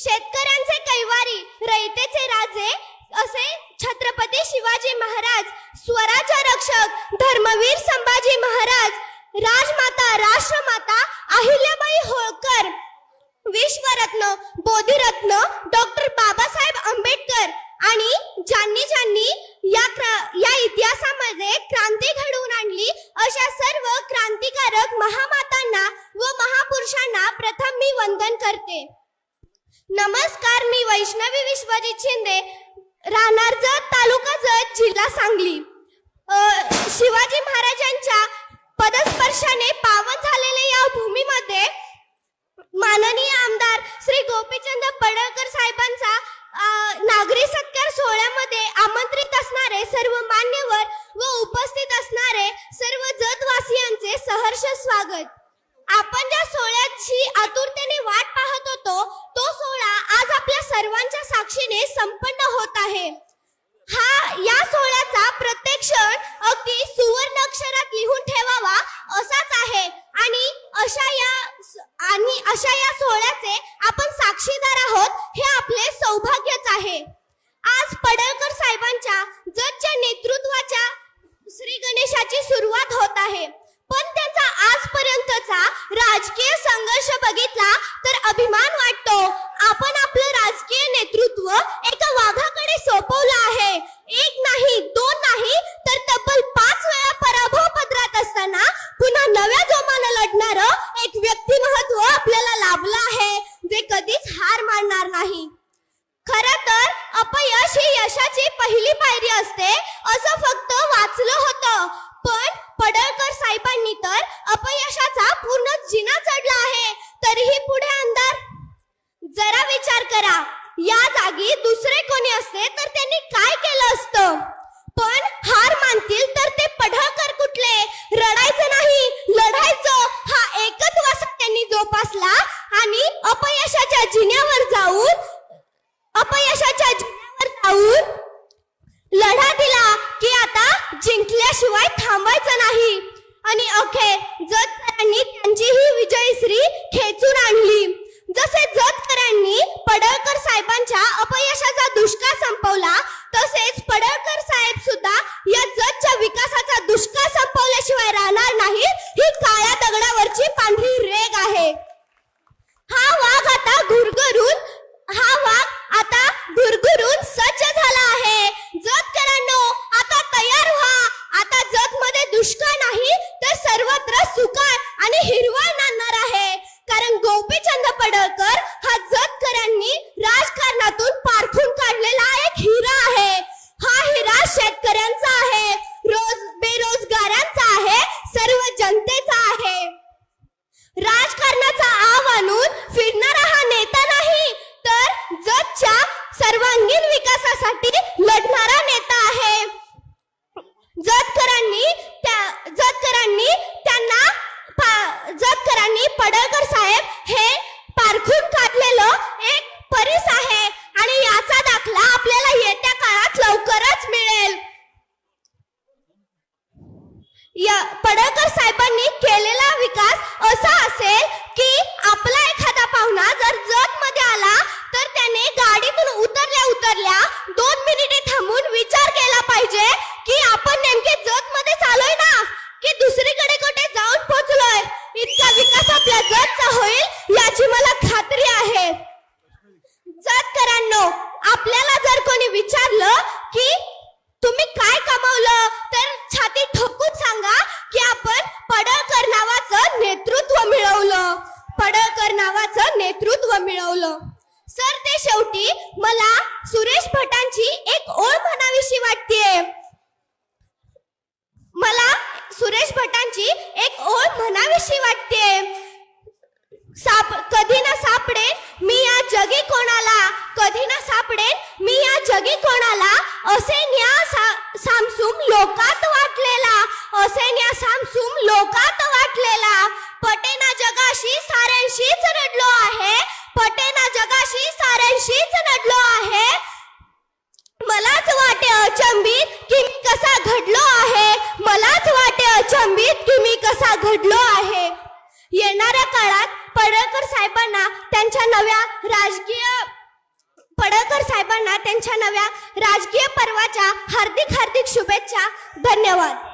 शेतकऱ्यांचे कैवारी रयतेचे राजे असे छत्रपती शिवाजी महाराज स्वराज्य रक्षक धर्मवीर संभाजी महाराज राजमाता राष्ट्रमाता अहिल्याबाई होळकर विश्वरत्न बोधिरत्न डॉक्टर बाबासाहेब आंबेडकर आणि ज्यांनी ज्यांनी या या इतिहासामध्ये क्रांती घडवून आणली अशा सर्व क्रांतिकारक महामातांना व महापुरुषांना प्रथम मी वंदन करते. नमस्कार मी वैष्णवी विश्वजित शिंदे राहणार जत तालुका जत जिल्हा सांगली. शिवाजी महाराजांच्या पदस्पर्शाने पावन झालेल्या या भूमीमध्ये माननीय आमदार श्री गोपीचंद पडळकर साहेबांचा नागरी सत्कार सोहळ्यामध्ये आमंत्रित असणारे सर्व मान्यवर व उपस्थित असणारे सर्व जतवासियांचे सहर्ष स्वागत. आपण ज्या सोहळ्याची आतुरते वाट पाहत होतो तो सोहळा आज आपल्या सर्वांच्या साक्षीने संपन्न होत आहे. हा या सोहळ्याचा प्रत्येक क्षण अगदी सुवर्ण अक्षरात लिहून ठेवावा असाच आहे आणि अशा या आणि अशा या सोहळ्याचे आपण साक्षीदार आहोत हे आपले सौभाग्यच आहे आज पडळकर साहेबांच्या जजच्या नेतृत्वाच्या श्री गणेशाची सुरुवात होत आहे पण त्यांचा आजपर्यंतचा राजकीय संघर्ष बघितला तर अभिमान वाटतो आपण आपलं राजकीय नेतृत्व एका वाघाकडे सोपवलं आहे एक नाही दोन नाही तर तब्बल पाच वेळा पराभव पत्रात असताना पुन्हा नव्या जोमानं लढणार एक व्यक्तिमत्व आपल्याला लाभलं आहे जे कधीच हार मानणार नाही. खर तर अपयश ही यशाची पहिली पायरी असते असं आहे. जतकरांनी त्यांची ही विजयश्री खेचून आणली. जसे जतकरांनी पडळकर साहेबांच्या अपयशाचा दुष्काळ संपवला तसेच पडळकर साहेब सुद्धा या जतच्या विकासाचा दुष्काळ संपवल्याशिवाय राहणार नाही ही काळ्या दगडावरची पांढरी रेग आहे. सर्वत्र सुकाळ आणि हिरवळ नांदणार आहे कारण गोपीचंद पडळकर हा जतकरांनी राजकारणातून पारखून काढलेला एक हिरा आहे हा हिरा शेतकऱ्यांचा आहे रोज बेरोजगारांचा आहे सर्व जनतेचा आहे राजकारणाचा आव आणून फिरणारा हा नेता नाही तर जगच्या सर्वांगीण विकासासाठी लढणारा नेता आहे जतकरांनी त्या जतकरांनी त्यांना पा- जतकरांनी पडळकर साहेब हे पारखून काढलेलं एक परिस आहे आणि याचा दाखला आपल्याला येत्या काळात लवकरच मिळेल या पडळकर साहेबांनी केलेला विकास असा असेल की आपला एखादा पाहुणा जर जत मध्ये आला तर त्याने गाडीतून उतरल्या उतरल्या दोन मिनिटे थांबून विचार केला पाहिजे की आपण नेमके जत मध्ये चालोय ना की दुसरीकडे कुठे जाऊन पोहोचलोय इतका विकास आपल्या जतचा होईल याची मला खात्री आहे. जतकरांनो आपल्याला जर कोणी विचारलं की कधी ना सापडेन मी या जगी कोणाला? असे न्या सा- सामसूम लोकात वाटलेला. असे न्या सामसूम लोकात वाटलेला. पटेना जगाशी साऱ्यांशीच रडलो आहे. पटेना जगाशी साऱ्यांशीच रडलो आहे. मलाच वाटे अचंबित की मी कसा घडलो आहे. मलाच वाटे अचंबित की मी कसा घडलो आहे. येणाऱ्या काळात पडळकर साहेबांना त्यांच्या नव्या राजकीय पडळकर साहेबांना त्यांच्या नव्या राजकीय पर्वाच्या हार्दिक हार्दिक शुभेच्छा. धन्यवाद.